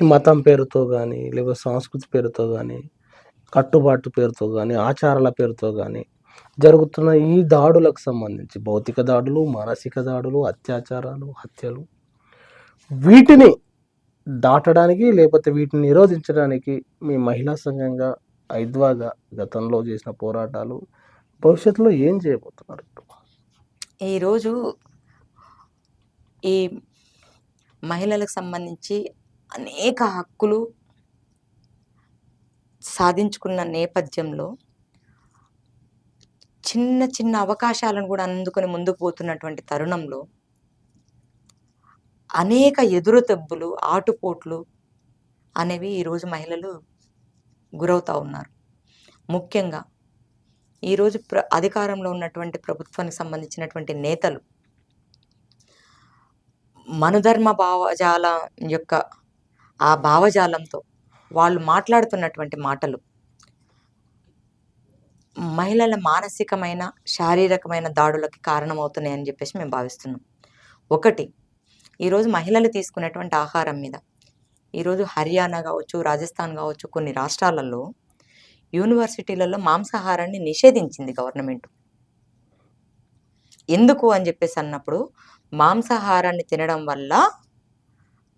ఈ మతం పేరుతో కానీ లేకపోతే సంస్కృతి పేరుతో కానీ కట్టుబాటు పేరుతో కానీ ఆచారాల పేరుతో కానీ జరుగుతున్న ఈ దాడులకు సంబంధించి భౌతిక దాడులు మానసిక దాడులు అత్యాచారాలు హత్యలు వీటిని దాటడానికి లేకపోతే వీటిని నిరోధించడానికి మీ మహిళా సంఘంగా ఐద్వాగా గతంలో చేసిన పోరాటాలు భవిష్యత్తులో ఏం చేయబోతున్నారు ఈరోజు ఈ మహిళలకు సంబంధించి అనేక హక్కులు సాధించుకున్న నేపథ్యంలో చిన్న చిన్న అవకాశాలను కూడా అందుకొని ముందుకు పోతున్నటువంటి తరుణంలో అనేక ఎదురుతెబ్బులు ఆటుపోట్లు అనేవి ఈరోజు మహిళలు గురవుతూ ఉన్నారు. ముఖ్యంగా ఈరోజు ప్ర అధికారంలో ఉన్నటువంటి ప్రభుత్వానికి సంబంధించినటువంటి నేతలు మనుధర్మ భావజాలం యొక్క ఆ భావజాలంతో వాళ్ళు మాట్లాడుతున్నటువంటి మాటలు. మహిళల మానసికమైన శారీరకమైన దాడులకి కారణమవుతున్నాయని చెప్పేసి మేము భావిస్తున్నాం. ఒకటి ఈరోజు మహిళలు తీసుకునేటువంటి ఆహారం మీద ఈరోజు హర్యానా కావచ్చు రాజస్థాన్ కావచ్చు కొన్ని రాష్ట్రాలలో యూనివర్సిటీలలో మాంసాహారాన్ని నిషేధించింది గవర్నమెంట్. ఎందుకు అని చెప్పేసి అన్నప్పుడు మాంసాహారాన్ని తినడం వల్ల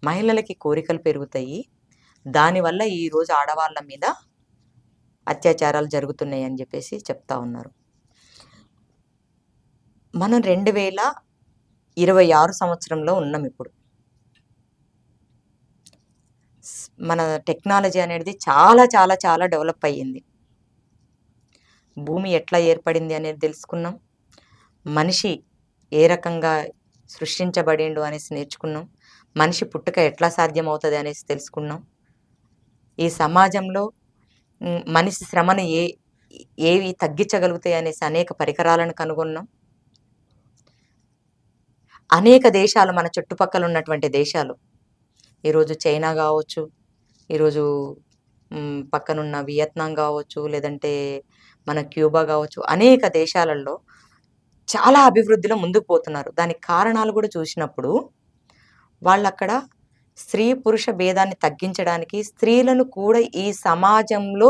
మహిళలకి కోరికలు పెరుగుతాయి. దానివల్ల ఈరోజు ఆడవాళ్ళ మీద అత్యాచారాలు జరుగుతున్నాయి అని చెప్పేసి చెప్తా ఉన్నారు. మనం రెండు వేల ఇరవై ఆరు సంవత్సరంలో ఉన్నాం ఇప్పుడు. మన టెక్నాలజీ అనేది చాలా చాలా చాలా డెవలప్ అయ్యింది. భూమి ఎట్లా ఏర్పడింది అనేది తెలుసుకున్నాం. మనిషి ఏ రకంగా సృష్టించబడిండు అనేసి నేర్చుకున్నాం. మనిషి పుట్టుక ఎట్లా సాధ్యమవుతుంది అనేసి తెలుసుకున్నాం. ఈ సమాజంలో మనిషి శ్రమను ఏ ఏవి తగ్గించగలుగుతాయి అనేసి అనేక పరికరాలను కనుగొన్నాం. అనేక దేశాలు మన చుట్టుపక్కల ఉన్నటువంటి దేశాలు. ఈరోజు చైనా కావచ్చు ఈరోజు పక్కనున్న వియత్నాం కావచ్చు లేదంటే మన క్యూబా కావచ్చు అనేక దేశాలలో చాలా అభివృద్ధిలో ముందుకు పోతున్నారు. దానికి కారణాలు కూడా చూసినప్పుడు వాళ్ళు అక్కడ స్త్రీ పురుష భేదాన్ని తగ్గించడానికి స్త్రీలను కూడా ఈ సమాజంలో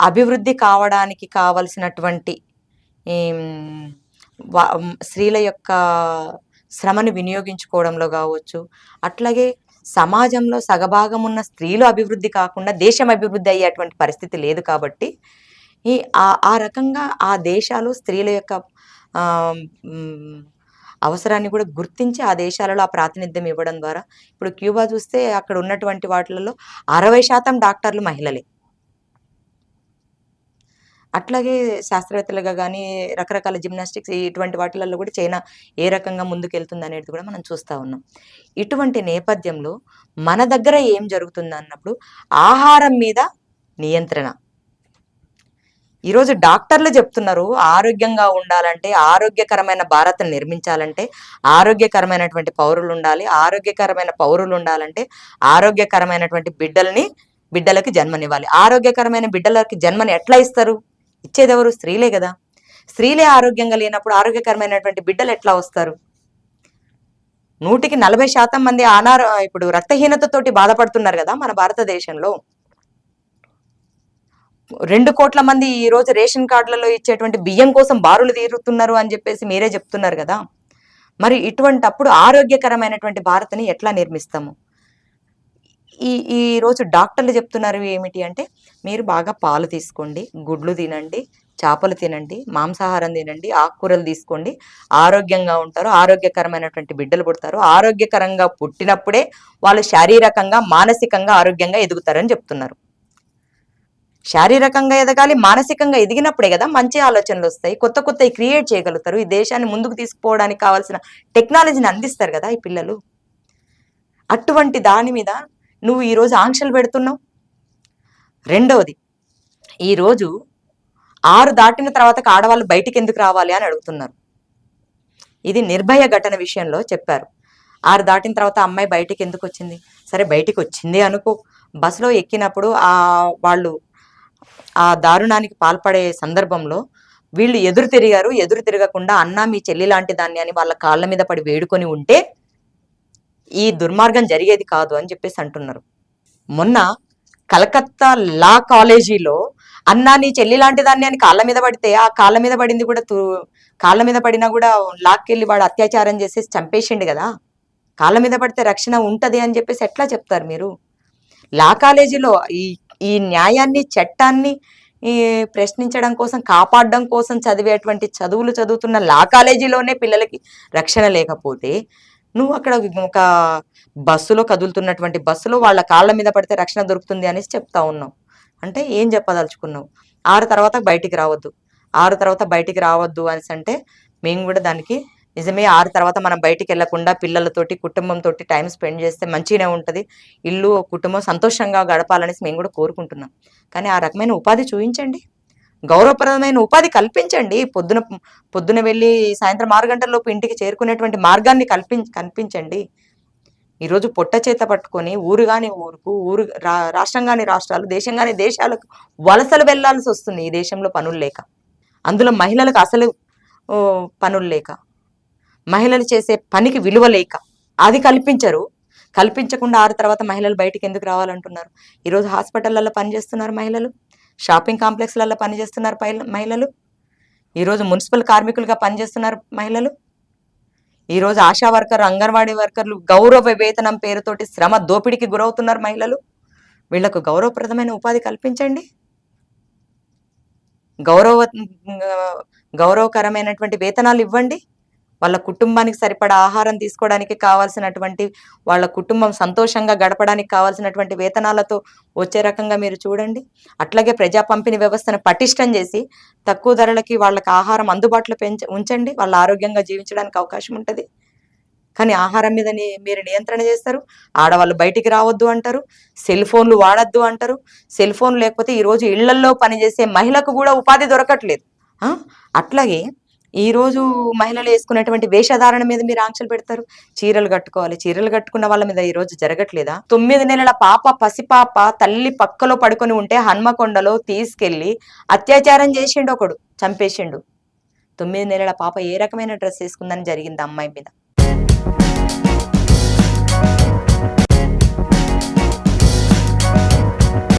అభివృద్ధి కావడానికి కావలసినటువంటి స్త్రీల యొక్క శ్రమను వినియోగించుకోవడంలో కావచ్చు. అట్లాగే సమాజంలో సగభాగం ఉన్న స్త్రీలు అభివృద్ధి కాకుండా దేశం అభివృద్ధి అయ్యేటువంటి పరిస్థితి లేదు కాబట్టి ఈ ఆ రకంగా ఆ దేశాలు స్త్రీల యొక్క అవసరాన్ని కూడా గుర్తించి ఆ దేశాలలో ఆ ప్రాతినిధ్యం ఇవ్వడం ద్వారా ఇప్పుడు క్యూబా చూస్తే అక్కడ ఉన్నటువంటి వాటిలలో అరవై శాతం డాక్టర్లు మహిళలే. అట్లాగే శాస్త్రవేత్తలుగా కానీ రకరకాల జిమ్నాస్టిక్స్ ఇటువంటి వాటిలలో కూడా చైనా ఏ రకంగా ముందుకెళ్తుంది అనేది కూడా మనం చూస్తూ ఉన్నాం. ఇటువంటి నేపథ్యంలో మన దగ్గర ఏం జరుగుతుంది అన్నప్పుడు ఆహారం మీద నియంత్రణ. ఈరోజు డాక్టర్లు చెప్తున్నారు ఆరోగ్యంగా ఉండాలంటే ఆరోగ్యకరమైన భారత్ నిర్మించాలంటే ఆరోగ్యకరమైనటువంటి పౌరులు ఉండాలి ఆరోగ్యకరమైన పౌరులు ఉండాలంటే ఆరోగ్యకరమైనటువంటి బిడ్డల్ని బిడ్డలకి జన్మనివ్వాలి. ఆరోగ్యకరమైన బిడ్డలకి జన్మని ఎట్లా ఇస్తారు? ఇచ్చేది ఎవరు స్త్రీలే కదా. స్త్రీలే ఆరోగ్యంగా లేనప్పుడు ఆరోగ్యకరమైనటువంటి బిడ్డలు ఎట్లా వస్తారు? నూటికి నలభై శాతం మంది అనారో ఇప్పుడు రక్తహీనతతోటి బాధపడుతున్నారు కదా మన భారతదేశంలో. రెండు కోట్ల మంది ఈ రోజు రేషన్ కార్డులలో ఇచ్చేటువంటి బియ్యం కోసం బారులు తీరుతున్నారు అని చెప్పేసి మీరే చెప్తున్నారు కదా. మరి ఇటువంటి అప్పుడు ఆరోగ్యకరమైనటువంటి భారత్ని ఎట్లా నిర్మిస్తాము? ఈ ఈ రోజు డాక్టర్లు చెప్తున్నారు ఏమిటి అంటే మీరు బాగా పాలు తీసుకోండి గుడ్లు తినండి చేపలు తినండి మాంసాహారం తినండి ఆకుకూరలు తీసుకోండి ఆరోగ్యంగా ఉంటారు ఆరోగ్యకరమైనటువంటి బిడ్డలు పుడతారు ఆరోగ్యకరంగా పుట్టినప్పుడే వాళ్ళు శారీరకంగా మానసికంగా ఆరోగ్యంగా ఎదుగుతారని చెప్తున్నారు. శారీరకంగా ఎదగాలి మానసికంగా ఎదిగినప్పుడే కదా మంచి ఆలోచనలు వస్తాయి. కొత్త కొత్తవి క్రియేట్ చేయగలుగుతారు. ఈ దేశాన్ని ముందుకు తీసుకుపోవడానికి కావాల్సిన టెక్నాలజీని అందిస్తారు కదా ఈ పిల్లలు. అటువంటి దాని మీద నువ్వు ఈరోజు ఆంక్షలు పెడుతున్నావు? రెండవది ఈరోజు ఆరు దాటిన తర్వాత ఆడవాళ్ళు బయటికి ఎందుకు రావాలి అని అడుగుతున్నారు. ఇది నిర్భయ ఘటన విషయంలో చెప్పారు. ఆరు దాటిన తర్వాత అమ్మాయి బయటికి ఎందుకు వచ్చింది? సరే బయటికి వచ్చింది అనుకో. బస్సులో ఎక్కినప్పుడు ఆ వాళ్ళు ఆ దారుణానికి పాల్పడే సందర్భంలో వీళ్ళు ఎదురు తిరిగారు. ఎదురు తిరగకుండా అన్న మీ చెల్లి లాంటి దాన్ని అని వాళ్ళ కాళ్ళ మీద పడి వేడుకొని ఉంటే ఈ దుర్మార్గం జరిగేది కాదు అని చెప్పేసి అంటున్నారు. మొన్న కలకత్తా లా కాలేజీలో అన్నా నీ చెల్లి లాంటి దాన్ని అని కాళ్ళ మీద పడితే ఆ కాళ్ళ మీద పడింది కూడా తు- కాళ్ళ మీద పడినా కూడా లాక్కెళ్ళి వాడు అత్యాచారం చేసేసి చంపేసిండు కదా. కాళ్ళ మీద పడితే రక్షణ ఉంటుంది అని చెప్పేసి ఎట్లా చెప్తారు మీరు? లా కాలేజీలో ఈ ఈ న్యాయాన్ని చట్టాన్ని ఈ ప్రశ్నించడం కోసం కాపాడడం కోసం చదివేటువంటి చదువులు చదువుతున్న లా కాలేజీలోనే పిల్లలకి రక్షణ లేకపోతే నువ్వు అక్కడ ఒక బస్సులో కదులుతున్నటువంటి బస్సులో వాళ్ళ కాళ్ళ మీద పడితే రక్షణ దొరుకుతుంది అనేసి చెప్తా ఉన్నావు. అంటే ఏం చెప్పదలుచుకున్నావు? ఆరు తర్వాత బయటికి రావద్దు. ఆరు తర్వాత బయటికి రావద్దు అనేసి అంటే మేము కూడా దానికి నిజమే ఆరు తర్వాత మనం బయటికి వెళ్ళకుండా పిల్లలతోటి కుటుంబంతో టైం స్పెండ్ చేస్తే మంచిగానే ఉంటుంది. ఇల్లు కుటుంబం సంతోషంగా గడపాలనేసి మేము కూడా కోరుకుంటున్నాం. కానీ ఆ రకమైన ఉపాధి చూపించండి గౌరవప్రదమైన ఉపాధి కల్పించండి. పొద్దున పొద్దున వెళ్ళి సాయంత్రం ఆరు గంటలలోపు ఇంటికి చేరుకునేటువంటి మార్గాన్ని కల్పి కల్పించండి. ఈరోజు పొట్ట చేత పట్టుకొని ఊరు కాని ఊరుకు ఊరు రా రాష్ట్రం కాని రాష్ట్రాలు దేశం కాని దేశాలకు వలసలు వెళ్ళాల్సి వస్తుంది ఈ దేశంలో పనులు లేక. అందులో మహిళలకు అసలు పనులు లేక. మహిళలు చేసే పనికి విలువ లేక. అది కల్పించరు. కల్పించకుండా ఆరు తర్వాత మహిళలు బయటికి ఎందుకు రావాలంటున్నారు? ఈరోజు హాస్పిటళ్ళలో పనిచేస్తున్నారు మహిళలు? షాపింగ్ కాంప్లెక్స్లలో పనిచేస్తున్నారు మహిళలు? ఈరోజు మున్సిపల్ కార్మికులుగా పనిచేస్తున్నారు మహిళలు? ఈరోజు ఆశా వర్కర్ అంగన్వాడీ వర్కర్లు గౌరవ వేతనం పేరుతోటి శ్రమ దోపిడీకి గురవుతున్నారు మహిళలు? వీళ్ళకు గౌరవప్రదమైన ఉపాధి కల్పించండి. గౌరవ గౌరవకరమైనటువంటి వేతనాలు ఇవ్వండి. వాళ్ళ కుటుంబానికి సరిపడా ఆహారం తీసుకోవడానికి కావాల్సినటువంటి వాళ్ళ కుటుంబం సంతోషంగా గడపడానికి కావాల్సినటువంటి వేతనాలతో వచ్చే రకంగా మీరు చూడండి. అట్లాగే ప్రజా పంపిణీ వ్యవస్థను పటిష్టం చేసి తక్కువ ధరలకి వాళ్ళకి ఆహారం అందుబాటులో పెంచ ఉంచండి. వాళ్ళ ఆరోగ్యంగా జీవించడానికి అవకాశం ఉంటుంది. కానీ ఆహారం మీద మీరు నియంత్రణ చేస్తారు. ఆడవాళ్ళు బయటికి రావద్దు అంటారు. సెల్ ఫోన్లు వాడద్దు అంటారు. సెల్ ఫోన్ లేకపోతే ఈరోజు ఇళ్ళల్లో పనిచేసే మహిళకు కూడా ఉపాధి దొరకట్లేదు. అట్లాగే ఈ రోజు మహిళలు వేసుకునేటువంటి వేషధారణ మీద మీరు ఆంక్షలు పెడతారు? చీరలు కట్టుకోవాలి. చీరలు కట్టుకున్న వాళ్ళ మీద ఈ రోజు జరగట్లేదా? తొమ్మిది నెలల పాప పసిపాప తల్లి పక్కలో పడుకొని ఉంటే హన్మకొండలో తీసుకెళ్ళి అత్యాచారం చేసిండు ఒకడు చంపేసిండు. తొమ్మిది నెలల పాప ఏ రకమైన డ్రెస్ వేసుకుందని జరిగింది అమ్మాయి మీద?